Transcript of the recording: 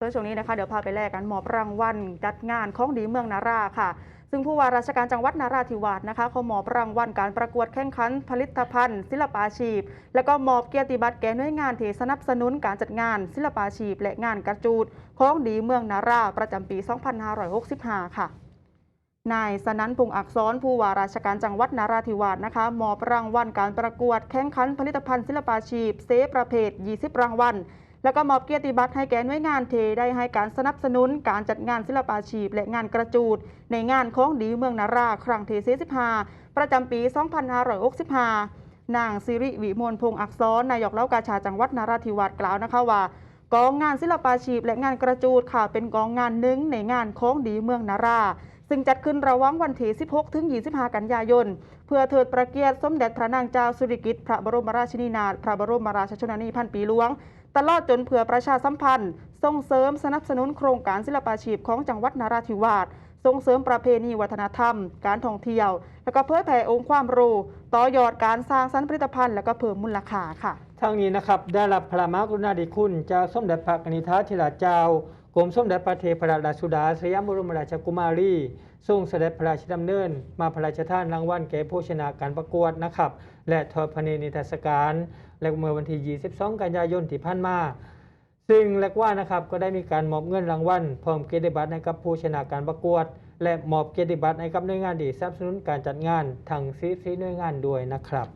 โดยช่วงนี้นะคะเดี๋ยวพาไปแลกกันมอบรางวัลจัดงานของดีเมืองนาราค่ะ ซึ่งผู้ว่าราชการจังหวัดนาราธิวาสนะคะเขามอบรางวัลการประกวดแข่งขันผลิตภัณฑ์ ศิลปาชีพ และก็มอบเกียรติบัตรแก่หน่วยงานที่สนับสนุนการจัดงาน ศิลปาชีพ และงานกระจูดของดีเมืองนาราประจำปี 2565 ค่ะนายสนันพงษ์อักษรผู้ว่าราชการจังหวัดนาราธิวาสนะคะมอบรางวัลการประกวดแข่งขันผลิตภัณฑ์ศิลปาชีพเซประเภท 20 รางวัล แล้วก็มอบเกียรติบัตรให้แก่หน่วยงานเทได้ให้การสนับสนุนการจัดงานศิลปาชีพและงานกระจูด ในงานของดีเมืองนาราครั้งที่45ประจำปี 2565 นางสิริวิมลพงษ์อักษรนายกเล่ากาชาจังหวัดนาราธิวาสกล่าวนะคะว่ากองงานศิลปาชีพและงานกระจูดค่ะเป็นกองงานหนึ่งในงานของดีเมืองนารา ซึ่งจัดขึ้นระหว่างวันที่ 16 ถึง 25 กันยายน เพื่อเทิดประเกียรติสมเด็จพระนางเจ้าสุริกิติ์พระบรมราชินีนาถพระบรมราชชนนีพันปีหลวง ตลอดจนเพื่อประชาสัมพันธ์ ส่งเสริมสนับสนุนโครงการศิลปาชีพของจังหวัดนาราธิวาสส่งเสริมประเพณีวัฒนธรรม การท่องเที่ยว และก็เผยแผ่องค์ความรู้ต่อยอดการสร้างสรรค์ผลิตภัณฑ์และก็เพิ่มมูลค่าค่ะทั้งนี้นะครับได้รับพระมหากรุณาธิคุณจากสมเด็จพระนิษฐาธิราชเจ้ากรมสมเด็จพระเทพรัตนราชสุดาสยามบรมราชกุมารีทรงเสด็จพระราชดำเนิน มาพระราชทานรางวัลแก่ผู้ชนะการประกวดนะครับ และทอดพระเนตรนิทรรศการ และเมื่อวันที่ 22 กันยายนที่ผ่านมา ซึ่งเรียกว่านะครับก็ได้มีการมอบเงินรางวัลพร้อมเกียรติบัตรให้กับผู้ชนะการประกวด และมอบเกียรติบัตรให้กับหน่วยงานดีสนับสนุนการจัดงานทั้งซีซีหน่วยงานด้วยนะครับ